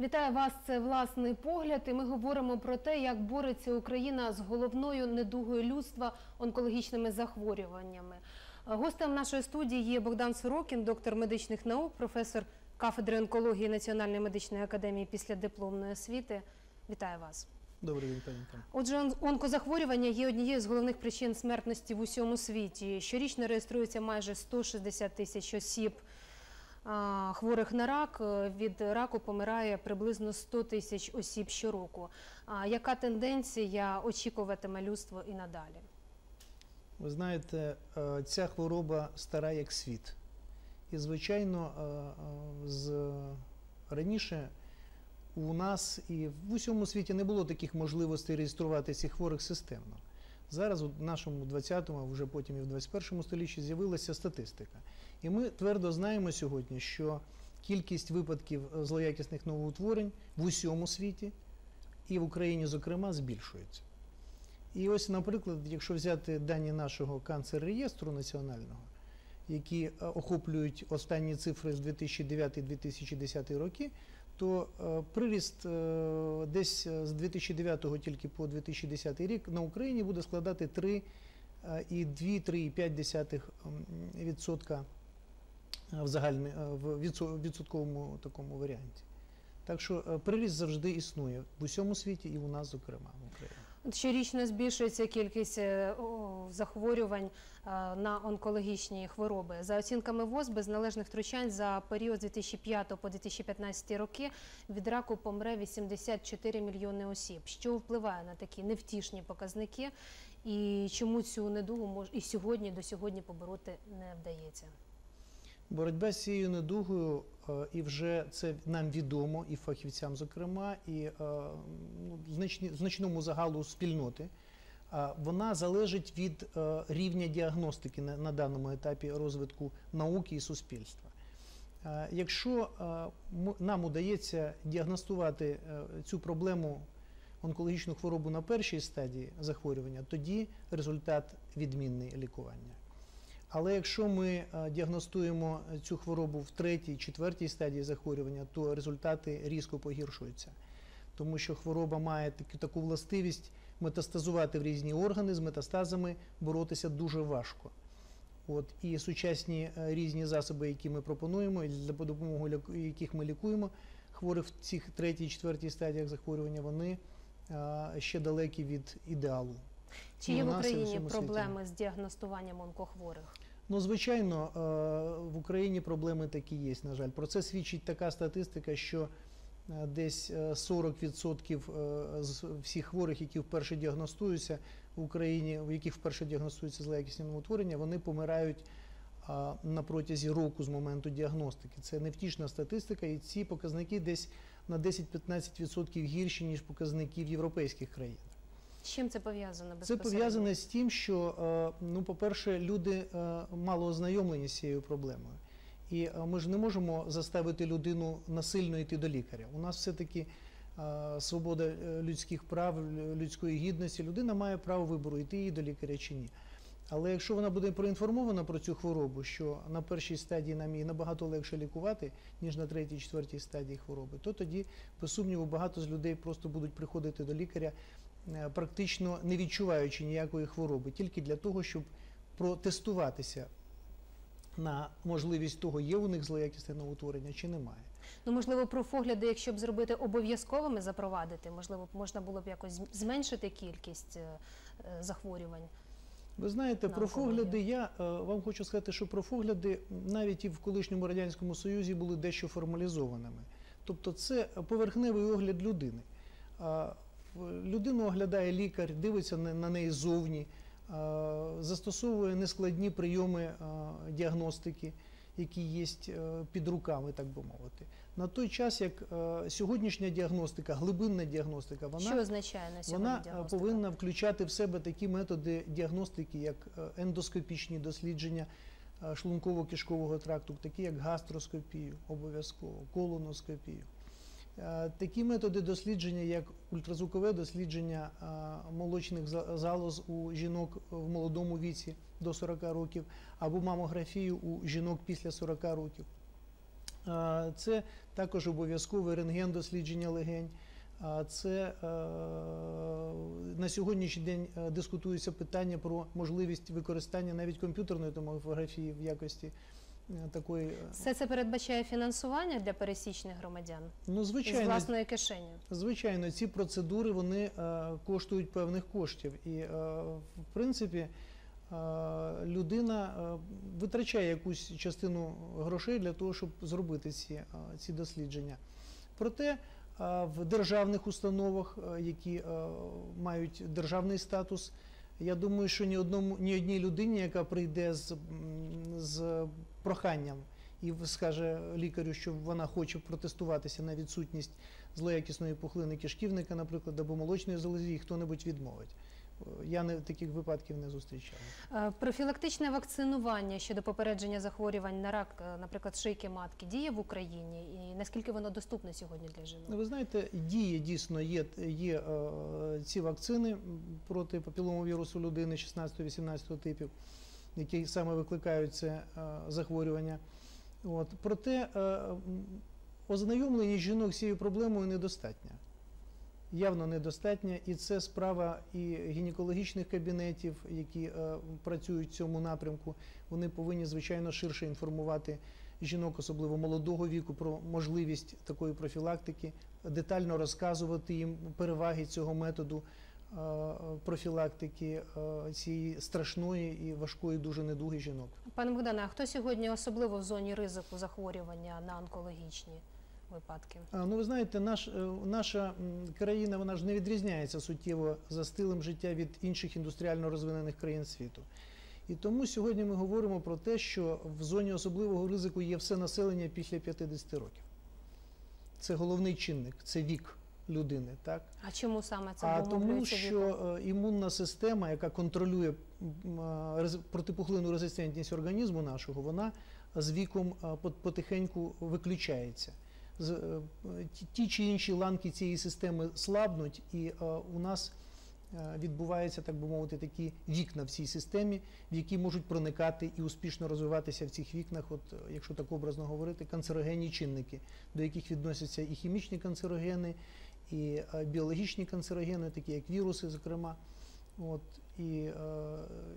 Вітаю вас. Це власний погляд. І ми говоримо про те, як бореться Україна з головною недугою людства онкологічними захворюваннями. Гостем нашої студії є Богдан Сорокін, доктор медичних наук, професор кафедри онкології Національної медичної академії після дипломної освіти. Вітаю вас. Добрий день, пані. Отже, онкозахворювання є однією з головних причин смертності в усьому світі. Щорічно реєструється майже 160 тисяч осіб хворих на рак. Е, Від раку помирає приблизно 100 тисяч осіб щороку. Яка тенденція очікуватиме людство і надалі? Ви знаєте, е, ця хвороба стара як світ. І, звичайно, е, з раніше у нас і в усьому світі не було таких можливостей реєструвати цих хворих системно. Зараз у нашому 20-му, а вже потім і в 21 столітті з'явилася статистика. І ми твердо знаємо сьогодні, що кількість випадків е, злоякісних новоутворень в усьому світі і в Україні, зокрема, збільшується. І ось, наприклад, якщо взяти дані нашого канцер-реєстру національного, які е, охоплюють останні цифри з 2009-2010 роки, то е, приріст е, десь е, з 2009 тільки по 2010 рік на Україні буде складати 3,2-3,5% відсотка е, в загальний, е, в відсотковому такому варіанті. Так що приріст завжди існує в усьому світі і у нас, зокрема, в Україні. Щорічно збільшується кількість е, захворювань е, на онкологічні хвороби. За оцінками ВОЗ, без належних втручань за період з 2005 по 2015 роки від раку помре 84 мільйони осіб. Що впливає на такі невтішні показники, і чому цю недугу мож і сьогодні до сьогодні побороти не вдається? Боротьба з цією недугою, е, і вже це нам відомо, і фахівцям, зокрема, і е, ну, значному загалу спільноти. е, Вона залежить від рівня діагностики на, даному етапі розвитку науки і суспільства. Якщо нам удається діагностувати цю проблему онкологічну хворобу на першій стадії захворювання, тоді результат відмінний лікування. Але якщо ми е, діагностуємо цю хворобу в третій, четвертій стадії захворювання, то результати різко погіршуються, тому що хвороба має таку, властивість метастазувати в різні органи з метастазами боротися дуже важко. От і сучасні е, різні засоби, які ми пропонуємо, і за допомогою яких ми лікуємо хворих в цих третій, четвертій стадіях захворювання, вони е, ще далекі від ідеалу. Чи є у в Україні світі. проблеми з діагностуванням онкохворих? Ну, звичайно, е, в Україні проблеми такі є, на жаль. Про це свідчить така статистика, що е, десь е, 40% е, з всіх хворих, які вперше діагностуються в Україні, в яких вперше діагностуються злоякісні новоутворення, вони помирають на протязі року з моменту діагностики. Це невтішна статистика, і ці показники десь на 10-15% гірші, ніж показники в європейських країнах. З чим це пов'язано Це пов'язане з тим, що е, ну, по-перше, люди е, мало ознайомлені з цією проблемою. І е, ми ж не можемо заставити людину насильно йти до лікаря. У нас все-таки свобода людських прав, людської гідності. Людина має право вибору, йти їй до лікаря чи ні. Але якщо вона буде проінформована про цю хворобу, що на першій стадії нам її набагато легше лікувати, ніж на третій, четвертій стадії хвороби, то тоді, без сумніву, багато з людей просто будуть приходити до лікаря практично не відчуваючи ніякої хвороби, тільки для того, щоб протестуватися на можливість того, є у них злоякісне новоутворення чи немає. Ну, можливо, профогляди, якщо б зробити обов'язковими запровадити, можливо, можна було б якось зменшити кількість е, е, захворювань. Ви знаєте, На про погляди я е, вам хочу сказати, що профогляди навіть і в колишньому радянському союзі були дещо формалізованими. Тобто, це поверхневий огляд людини. Людину оглядає лікар, дивиться на неї ззовні, застосовує нескладні прийоми діагностики, які є е, під руками, так би мовити. На той час, як е, сьогоднішня діагностика, глибинна діагностика, вона Що означає на сьогодні вона е, діагностика? повинна включати в себе такі методи діагностики, як е, ендоскопічні дослідження е, шлунково-кишкового тракту, такі як гастроскопію, обов'язково, колоноскопію. Е, Такі методи дослідження, як ультразвукове дослідження е, молочних залоз у жінок в молодому віці до 40 років, або мамографію у жінок після 40 років. Це також обов'язкове рентген дослідження легень. Це е, на сьогоднішній день е, дискутується питання про можливість використання навіть комп'ютерної томографії в якості е, такої. е, Все це передбачає фінансування для пересічних громадян Ну, з власної кишені. Звичайно, ці процедури вони е, коштують певних коштів, і е, в принципі е, людина е, витрачає якусь частину грошей для того, щоб зробити ці, е, ці дослідження. Проте е, в державних установах, е, які е, мають державний статус, я думаю, що ні одному ні одній людині, яка прийде з, з проханням і скаже лікарю, що вона хоче протестуватися на відсутність злоякісної пухлини кишківника, наприклад, або молочної залозі, і хто-небудь відмовить. Е, Я не таких випадків не зустрічав. Е, Профілактичне вакцинування щодо попередження захворювань на рак, е, наприклад, шийки матки, діє в Україні, і наскільки воно доступне сьогодні для Ну, жінок? ви знаєте, діє дійсно є, є ці вакцини проти папіломовірусу людини 16-18 типів, які саме викликають це е, захворювання. От. Проте е, ознайомлення жінок з цією проблемою недостатньо. Явно недостатньо, і це справа і гінекологічних кабінетів, які е, працюють в цьому напрямку. Вони повинні, звичайно, ширше інформувати жінок, особливо молодого віку, про можливість такої профілактики, детально розказувати їм переваги цього методу профілактики е, цієї страшної і важкої дуже недуги жінок. Пане Богдане, а хто сьогодні особливо в зоні ризику захворювання на онкологічні випадки? Ну, ви знаєте, наш, е, наша країна вона ж не відрізняється суттєво за стилем життя від інших індустріально розвинених країн світу. І тому сьогодні ми говоримо про те, що в зоні особливого ризику є все населення після 50 років. Це головний чинник, це вік людини. Так? А чому саме це А тому, що е, імунна система, яка контролює м, протипухлинну резистентність організму нашого, вона з віком потихеньку виключається. Е, ті- чи інші ланки цієї системи слабнуть, і е, у нас е, відбуваються, так би мовити, такі вікна в цій системі, в які можуть проникати і успішно розвиватися в цих вікнах, от, е, якщо так образно говорити, канцерогенні чинники, до яких відносяться і хімічні канцерогени, і е, біологічні канцерогени, такі як віруси, зокрема, от, і, е,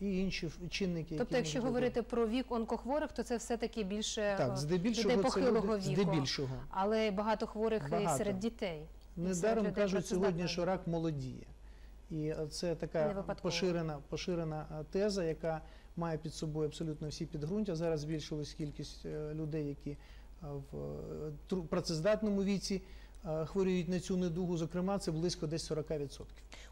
і інші чинники. Тобто, які якщо говорити про вік онкохворих, то це все-таки більше е, так, здебільшого людей похилого люди, віку. здебільшого. але багато хворих і серед дітей. Недаром кажуть сьогодні, що рак молодіє. І е, це така поширена, поширена е, теза, яка має під собою абсолютно всі підґрунтя. Зараз збільшилась кількість е, людей, які е, в е, працездатному віці е, хворіють на цю недугу. Зокрема, це близько десь 40%.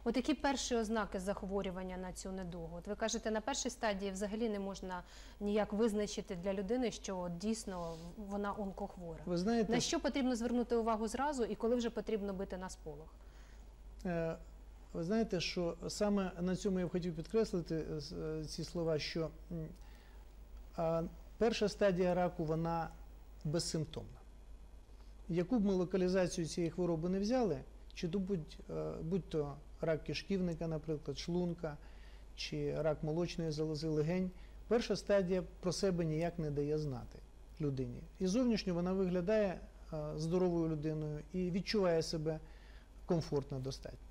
От які перші ознаки захворювання на цю недугу? От ви кажете, на першій стадії взагалі не можна ніяк визначити для людини, що дійсно вона онкохвора. Ви знаєте, На що потрібно звернути увагу зразу, і коли вже потрібно бити на сполох? Е, Ви знаєте, що саме на цьому я б хотів підкреслити е, е, ці слова, що перша стадія раку вона безсимптомна. Яку б ми локалізацію цієї хвороби не взяли, чи то будь, е, будь то рак кишківника, наприклад, шлунка, чи рак молочної залози легень, перша стадія про себе ніяк не дає знати людині. І зовнішньо вона виглядає е, здоровою людиною і відчуває себе комфортно достатньо.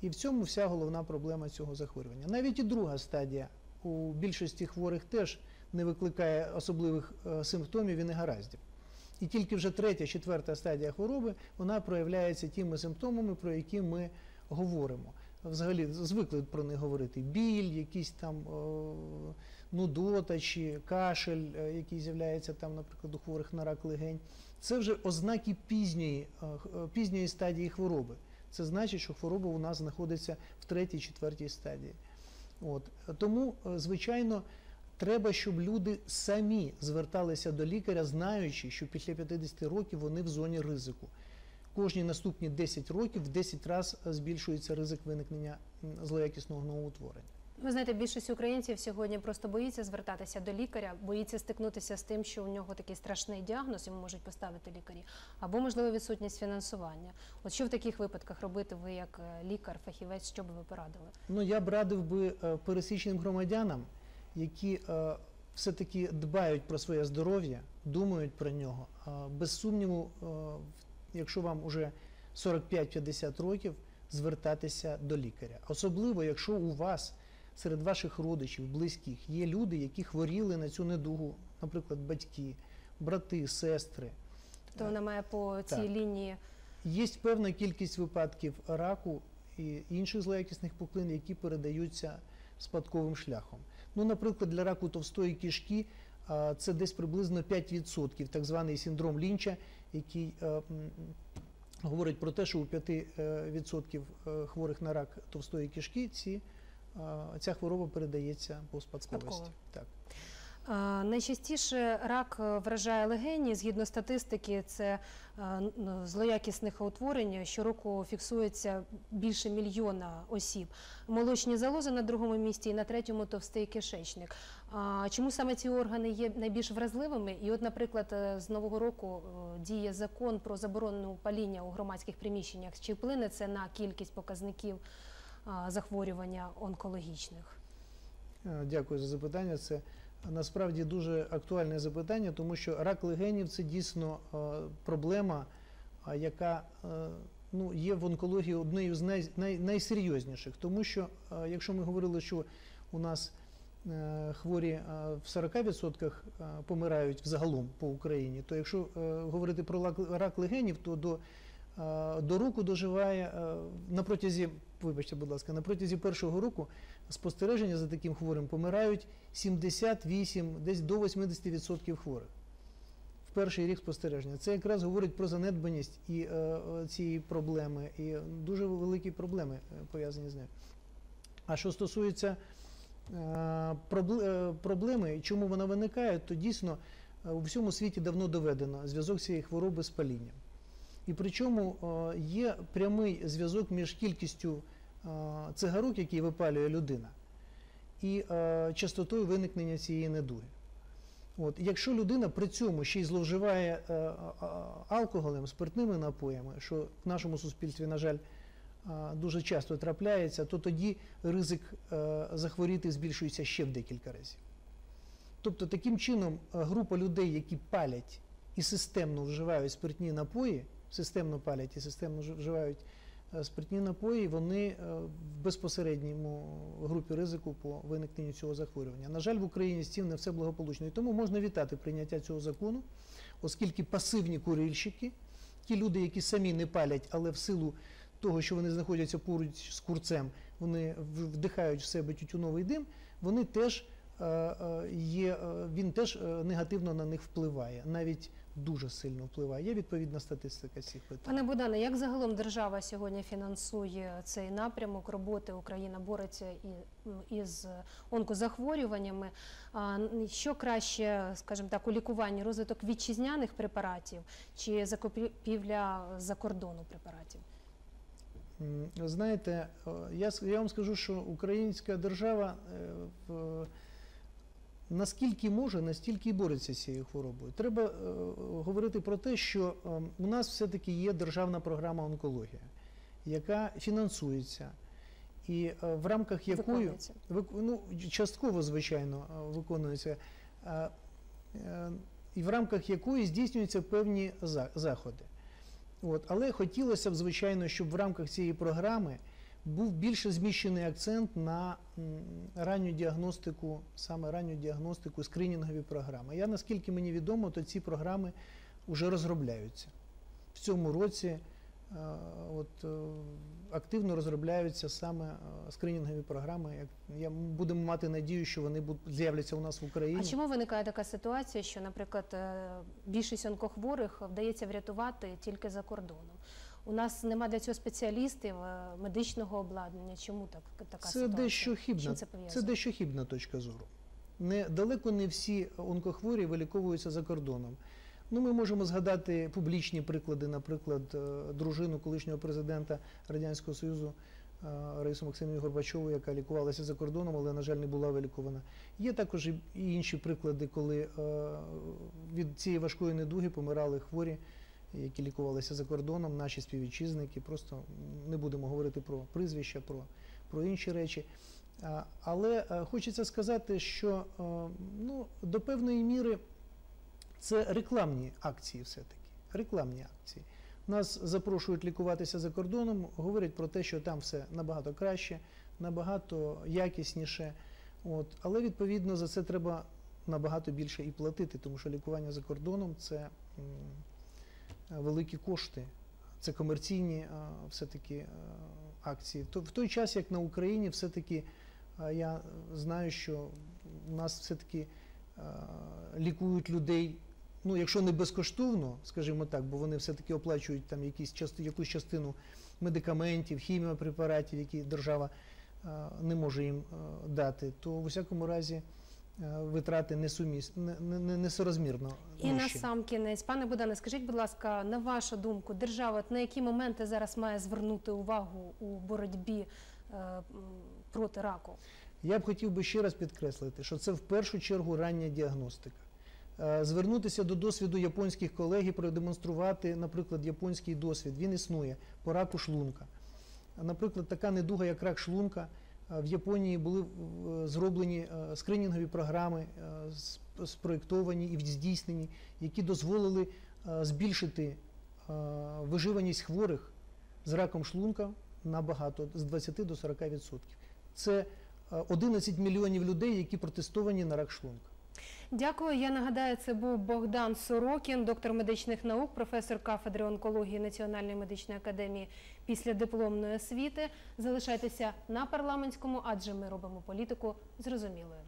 І в цьому вся головна проблема цього захворювання. Навіть і друга стадія у більшості хворих теж не викликає особливих е, симптомів і негараздів. І тільки вже третя, четверта стадія хвороби вона проявляється тими симптомами, про які ми говоримо. Взагалі звикли про них говорити біль, якісь там е, нудота чи кашель, е, який з'являється там, наприклад, у хворих на рак легень. Це вже ознаки пізньої, е, е, пізньої стадії хвороби. Це значить, що хвороба у нас знаходиться в третій, четвертій стадії. От. Тому, звичайно, треба, щоб люди самі зверталися до лікаря, знаючи, що після 50 років вони в зоні ризику. Кожні наступні 10 років в 10 разів збільшується ризик виникнення злоякісного новоутворення. Ви знаєте, більшість українців сьогодні просто боїться звертатися до лікаря, боїться стикнутися з тим, що у нього такий страшний діагноз, йому можуть поставити лікарі, або можливо відсутність фінансування. От що в таких випадках робити ви як е, лікар, фахівець, що би ви порадили? Ну, я б радив би е, пересічним громадянам, які е, все-таки дбають про своє здоров'я, думають про нього. Без сумніву, е, якщо вам уже 45-50 років, звертатися до лікаря. Особливо, якщо у вас серед ваших родичів, близьких є люди, які хворіли на цю недугу, наприклад, батьки, брати, сестри. Тобто вона має по цій Так. лінії Є певна кількість випадків раку і інших злоякісних пухлин, які передаються спадковим шляхом. Ну, наприклад, для раку товстої кишки це десь приблизно 5%, так званий синдром Лінча, який е, говорить про те, що у 5% е, хворих на рак товстої кишки ці, ця хвороба передається по спадковості. Спадково. Так. А, Найчастіше рак е, вражає легені. Згідно статистики, це е, злоякісних утворень щороку фіксується більше мільйона осіб. Молочні залози на другому місці і на третьому товстий кишечник. Чому саме ці органи є найбільш вразливими? І от, наприклад, е, з нового року е, діє закон про заборону паління у громадських приміщеннях. Чи вплине це на кількість показників захворювання онкологічних? Е, Дякую за запитання. Це насправді дуже актуальне запитання, тому що рак легенів це дійсно е, проблема, яка е, ну, є в онкології однією з най, най, найсерйозніших. Тому що, е, якщо ми говорили, що у нас хворі в 40% е, помирають взагалом по Україні, то якщо говорити про рак легенів, то до, до року доживає е, на протязі, вибачте, будь ласка, на протязі першого року спостереження за таким хворим помирають 78, десь до 80% хворих. В перший рік спостереження. Це якраз говорить про занедбаність і е, е, цієї проблеми, і дуже великі проблеми е, пов'язані з нею. А що стосується е, пробле- е, проблеми, чому вона виникає, то дійсно е, у всьому світі давно доведено зв'язок цієї хвороби з палінням. І причому е, є прямий зв'язок між кількістю е, цигарок, які випалює людина, і е, частотою виникнення цієї недуги. От, якщо людина при цьому ще й зловживає алкоголем, спиртними напоями, що в нашому суспільстві, на жаль, дуже часто трапляється, то тоді ризик захворіти збільшується ще в декілька разів. Тобто, таким чином, група людей, які палять і системно вживають спиртні напої, системно палять і системно вж- вживають е, спиртні напої, вони е, в безпосередньому групі ризику по виникненню цього захворювання. На жаль, в Україні з цим не все благополучно. І тому можна вітати прийняття цього закону, оскільки пасивні курильщики, ті люди, які самі не палять, але в силу того, що вони знаходяться поруч з курцем, вони вдихають в себе тютюновий дим, вони теж е, є, він теж негативно на них впливає, навіть дуже сильно впливає. Є відповідна статистика цих питань. Пане Богдане, як загалом держава сьогодні фінансує цей напрямок роботи? Україна бореться із онкозахворюваннями. Що краще, скажімо так, у лікуванні розвиток вітчизняних препаратів чи закупівля за кордону препаратів? Знаєте, я, я вам скажу, що українська держава е, в- наскільки може, настільки і бореться з цією хворобою. Треба е, говорити про те, що е, у нас все-таки є державна програма онкологія, яка фінансується. І е, в рамках якої ну, частково, звичайно, е, виконується, е, і в рамках якої здійснюються певні заходи. От. Але хотілося б, звичайно, щоб в рамках цієї програми був більше зміщений акцент на ранню діагностику, саме ранню діагностику, скринінгові програми. Я, наскільки мені відомо, то ці програми вже розробляються. В цьому році е, от, е, активно розробляються саме е, скринінгові програми. Я будемо мати надію, що вони з'являться у нас в Україні. А чому виникає така ситуація, що, наприклад, більшість онкохворих вдається врятувати тільки за кордоном? У нас нема для цього спеціалістів, е, медичного обладнання. Чому так така Це ситуація? дещо З хибна. Чим це Це дещо хибна точка зору. Не, далеко не всі онкохворі виліковуються за кордоном. Ну, ми можемо згадати публічні приклади, наприклад, е, дружину колишнього президента Радянського Союзу е, Раїсу Максимівну Горбачову, яка лікувалася за кордоном, але, на жаль, не була вилікована. Є також і інші приклади, коли від цієї важкої недуги помирали хворі, які лікувалися за кордоном, наші співвітчизники. Просто не будемо говорити про прізвища, про, про інші речі. Але е, хочеться сказати, що е, ну, до певної міри це рекламні акції все-таки. Рекламні акції. Нас запрошують лікуватися за кордоном, говорять про те, що там все набагато краще, набагато якісніше. От. Але відповідно за це треба набагато більше і платити, тому що лікування за кордоном це великі кошти, це комерційні е, все-таки е, акції. В той час, як на Україні, все-таки е, я знаю, що у нас все-таки лікують людей. Ну, якщо не безкоштовно, скажімо так, бо вони все-таки оплачують там якісь якусь частину медикаментів, хіміопрепаратів, які держава не може їм дати, то в усякому разі витрати несуміс, не, не, не, несоразмірно І на сам кінець, пане Богдане, скажіть, будь ласка, на вашу думку, держава на які моменти зараз має звернути увагу у боротьбі е, проти раку? Я б хотів би ще раз підкреслити, що це в першу чергу рання діагностика. Е, Звернутися до досвіду японських колег і продемонструвати, наприклад, японський досвід. Він існує по раку шлунка. Наприклад, така недуга, як рак шлунка, е, в Японії були е, зроблені е, скринінгові програми, е, спроєктовані і здійснені, які дозволили е, збільшити е, виживаність хворих з раком шлунка набагато з 20 до 40%. Це е, 11 мільйонів людей, які протестовані на рак шлунка. Дякую. Я нагадаю, це був Богдан Сорокін, доктор медичних наук, професор кафедри онкології Національної медичної академії після дипломної освіти. Залишайтеся на парламентському, адже ми робимо політику зрозумілою.